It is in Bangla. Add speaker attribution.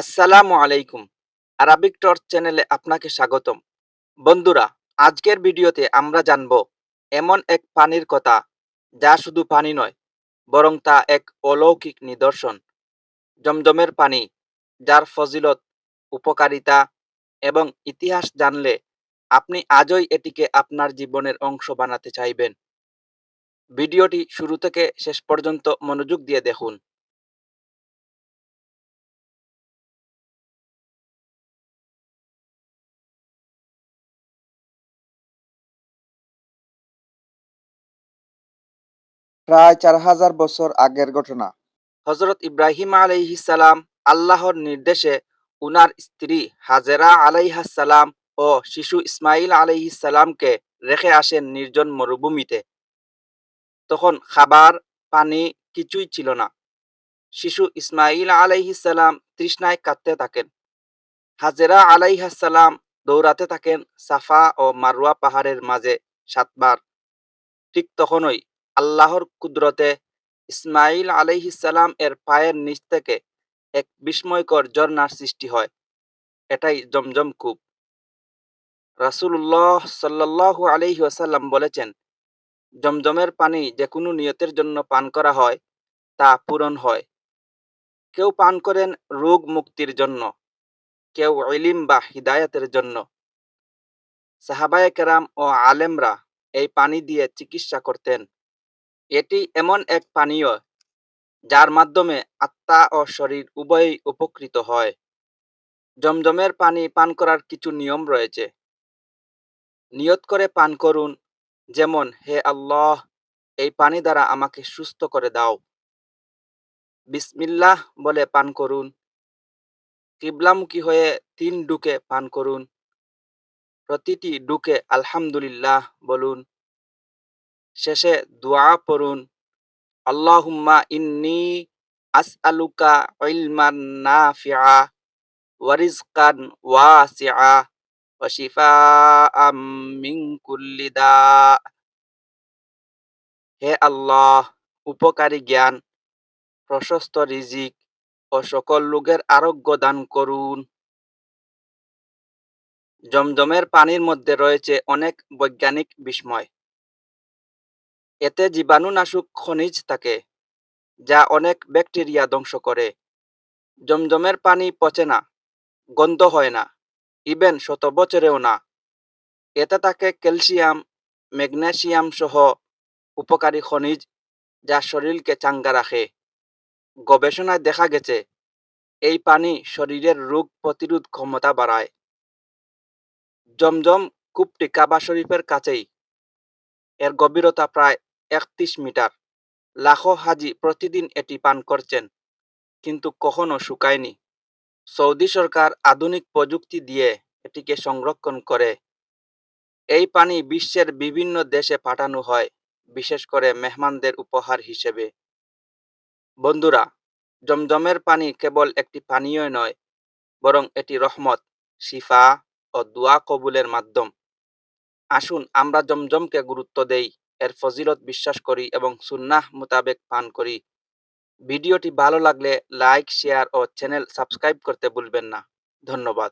Speaker 1: আসসালামু আলাইকুম। আরাবিক টর্চ চ্যানেলে আপনাকে স্বাগতম। বন্ধুরা, আজকের ভিডিওতে আমরা জানব এমন এক পানির কথা যা শুধু পানি নয়, বরং তা এক অলৌকিক নিদর্শন। জমজমের পানি, যার ফজিলত, উপকারিতা এবং ইতিহাস জানলে আপনি আজই এটিকে আপনার জীবনের অংশ বানাতে চাইবেন। ভিডিওটি শুরু থেকে শেষ পর্যন্ত মনোযোগ দিয়ে দেখুন। প্রায় চার হাজার বছর আগের ঘটনা। হজরত ইব্রাহিম আলাইহিসালাম আল্লাহর নির্দেশে উনার স্ত্রী হাজেরা আলাইহাসালাম ও শিশু ইসমাইল আলাইহিসালামকে রেখে আসেন নির্জন মরুভূমিতে। তখন খাবার, পানি কিছুই ছিল না। শিশু ইসমাইল আলাইহিসালাম তৃষ্ণায় কাঁদতে থাকেন। হাজেরা আলাইহাসালাম দৌড়াতে থাকেন সাফা ও মারুয়া পাহাড়ের মাঝে সাতবার। ঠিক তখনই আল্লাহর কুদরতে ইসমাইল আলাইহিসালাম এর পায়ের নিচ থেকে এক বিস্ময়কর ঝর্ণার সৃষ্টি হয়। এটাই জমজম কূপ। রাসুল্লাহ সাল্লাহ আলহি আসাল্লাম বলেছেন, জমজমের পানি যে কোনো নিয়তের জন্য পান করা হয়, তা পূরণ হয়। কেউ পান করেন রোগ মুক্তির জন্য, কেউ ইলিম বা হিদায়তের জন্য। সাহাবায় কেরাম ও আলেমরা এই পানি দিয়ে চিকিৎসা করতেন। এটি এমন এক পানীয়, যার মাধ্যমে আত্মা ও শরীর উভয়ই উপকৃত হয়। জমজমের পানি পান করার কিছু নিয়ম রয়েছে। নিয়ত করে পান করুন, যেমন, হে আল্লাহ, এই পানি দ্বারা আমাকে সুস্থ করে দাও। বিসমিল্লাহ বলে পান করুন। কিবলামুখী হয়ে তিন ডুকে পান করুন। প্রতিটি ডুকে আলহামদুলিল্লাহ বলুন। শেষে দোয়া পড়ুন, আল্লাহুম্মা ইন্নি আসআলুকা ইলমান নাফিআ ওয়ারিজকান ওয়াসিআ ওয়া শিফাআম মিন কুল্লি দা। হে আল্লাহ, উপকারী জ্ঞান, প্রশস্ত রিজিক ও সকল লোকের আরোগ্য দান করুন। জমজমের পানির মধ্যে রয়েছে অনেক বৈজ্ঞানিক বিস্ময়। এতে জীবাণুনাশক খনিজ থাকে, যা অনেক ব্যাকটেরিয়া ধ্বংস করে। জমজমের পানি পচে না, গন্ধ হয় না, ইভেন শত বছরেও না। এতে থাকে ক্যালসিয়াম, ম্যাগনেসিয়াম সহ উপকারী খনিজ, যা শরীরকে চাঙ্গা রাখে। গবেষণায় দেখা গেছে, এই পানি শরীরের রোগ প্রতিরোধ ক্ষমতা বাড়ায়। জমজম কূপটি কাবা শরীফের কাছেই, এর গভীরতা প্রায় একত্রিশ মিটার। লাখো হাজি প্রতিদিন এটি পান করছেন, কিন্তু কখনো শুকায়নি। সৌদি সরকার আধুনিক প্রযুক্তি দিয়ে এটিকে সংরক্ষণ করে। এই পানি বিশ্বের বিভিন্ন দেশে পাঠানো হয়, বিশেষ করে মেহমানদের উপহার হিসেবে। বন্ধুরা, জমজমের পানি কেবল একটি পানীয় নয়, বরং এটি রহমত, শিফা ও দোয়া কবুলের মাধ্যম। আসুন আমরা জমজমকে গুরুত্ব দেই। এর ফজিলত বিশ্বাস করি এবং সুন্নাহ মোতাবেক পান করি। ভিডিওটি ভালো লাগলে লাইক, শেয়ার ও চ্যানেল সাবস্ক্রাইব করতে ভুলবেন না। ধন্যবাদ।